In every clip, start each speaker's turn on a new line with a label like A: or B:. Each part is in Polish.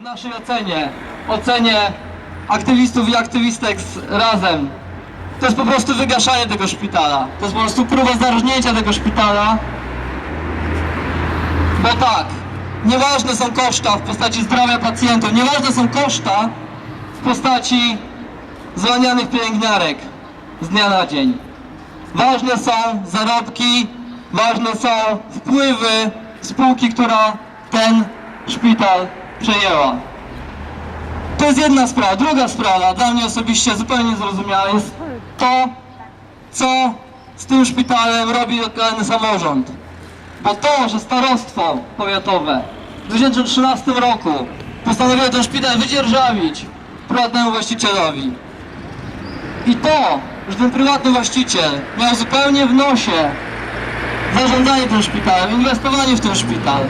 A: naszej ocenie, ocenie aktywistów i aktywistek razem, to jest po prostu wygaszanie tego szpitala. To jest po prostu próba zarżnięcia tego szpitala. Bo tak, nieważne są koszta w postaci zdrowia pacjentów, nieważne są koszta w postaci zwalnianych pielęgniarek z dnia na dzień. Ważne są zarobki, ważne są wpływy spółki, która ten szpital przejęła. To jest jedna sprawa. Druga sprawa, dla mnie osobiście zupełnie niezrozumiała, jest to, co z tym szpitalem robi lokalny samorząd. Bo to, że starostwo powiatowe w 2013 roku postanowiło ten szpital wydzierżawić prywatnemu właścicielowi i to, że ten prywatny właściciel miał zupełnie w nosie zarządzanie tym szpitalem, inwestowanie w ten szpital.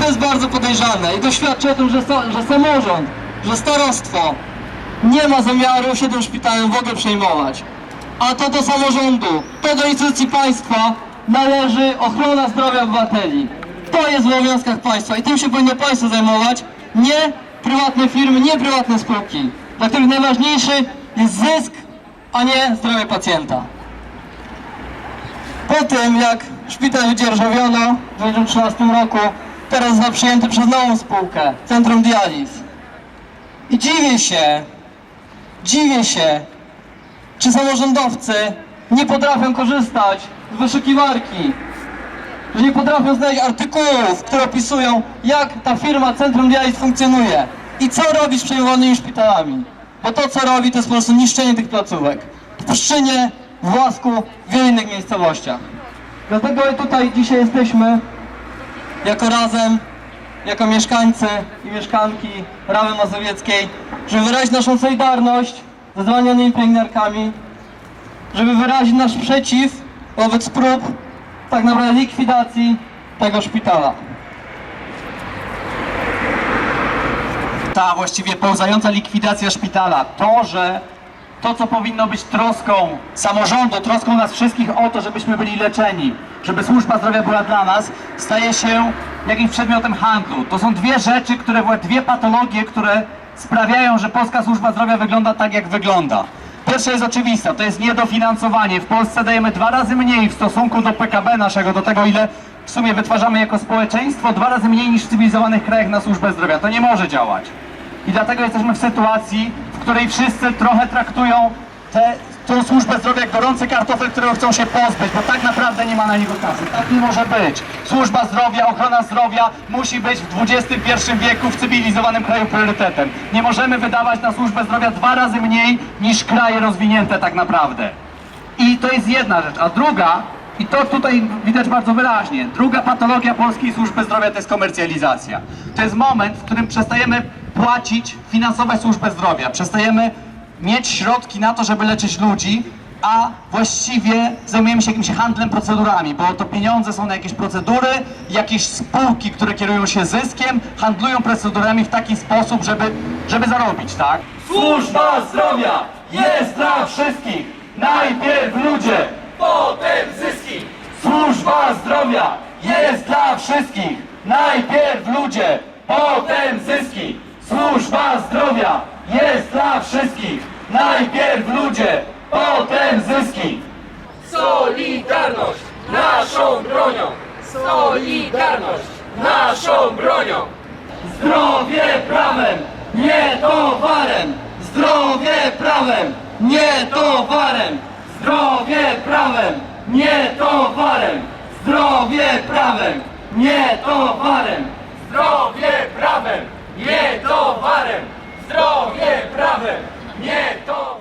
A: To jest bardzo podejrzane i to świadczy o tym, że, sa- że samorząd, że starostwo nie ma zamiaru się tym szpitalem w ogóle przejmować. A to do samorządu, to do instytucji państwa należy ochrona zdrowia obywateli. To jest w obowiązkach państwa i tym się powinno państwo zajmować, nie prywatne firmy, nie prywatne spółki, dla których najważniejszy jest zysk, a nie zdrowie pacjenta. Po tym jak szpital wydzierżawiono w 2013 roku, teraz został przyjęty przez nową spółkę, Centrum Dializ. I dziwię się, dziwię się, czy samorządowcy nie potrafią korzystać z wyszukiwarki, że nie potrafią znaleźć artykułów, które opisują, jak ta firma Centrum Dializ funkcjonuje i co robi z przejmowanymi szpitalami. Bo to, co robi, to jest po prostu niszczenie tych placówek. W Pszczynie, w Łasku, w innych miejscowościach. Dlatego tutaj dzisiaj jesteśmy jako razem, jako mieszkańcy i mieszkanki Rawy Mazowieckiej, żeby wyrazić naszą solidarność ze zwalnianymi pielęgniarkami, żeby wyrazić nasz sprzeciw wobec prób tak naprawdę likwidacji tego szpitala.
B: ta właściwie pełzająca likwidacja szpitala, to, że to, co powinno być troską samorządu, troską nas wszystkich o to, żebyśmy byli leczeni, żeby służba zdrowia była dla nas, staje się jakimś przedmiotem handlu. To są dwie rzeczy, które, dwie patologie, które sprawiają, że polska służba zdrowia wygląda tak, jak wygląda. Pierwsza jest oczywista, to jest niedofinansowanie. W Polsce dajemy dwa razy mniej w stosunku do PKB naszego, do tego ile w sumie wytwarzamy jako społeczeństwo, dwa razy mniej niż w cywilizowanych krajach na służbę zdrowia. To nie może działać. I dlatego jesteśmy w sytuacji, której wszyscy trochę traktują tę tą służbę zdrowia jak gorący kartofel, którego chcą się pozbyć, bo tak naprawdę nie ma na niego kasy. Tak nie może być. Służba zdrowia, ochrona zdrowia musi być w XXI wieku w cywilizowanym kraju priorytetem. Nie możemy wydawać na służbę zdrowia dwa razy mniej niż kraje rozwinięte tak naprawdę. I to jest jedna rzecz. A druga, i to tutaj widać bardzo wyraźnie, druga patologia polskiej służby zdrowia to jest komercjalizacja. To jest moment, w którym przestajemy płacić, finansować służbę zdrowia. Przestajemy mieć środki na to, żeby leczyć ludzi, a właściwie zajmujemy się jakimś handlem procedurami, bo to pieniądze są na jakieś procedury, jakieś spółki, które kierują się zyskiem, handlują procedurami w taki sposób, żeby, żeby zarobić, tak? Służba zdrowia jest dla wszystkich! Najpierw ludzie,
C: Potem zyski!
B: Służba zdrowia jest dla wszystkich! Najpierw ludzie, potem zyski! Służba zdrowia jest dla wszystkich! Najpierw ludzie, potem zyski!
C: Solidarność naszą bronią! Solidarność naszą bronią!
A: Zdrowie prawem, nie towarem! Zdrowie prawem, nie towarem! Zdrowie prawem, nie towarem! Zdrowie prawem, nie towarem!
C: Zdrowie prawem, nie towarem, zdrowie prawem, nie towarem.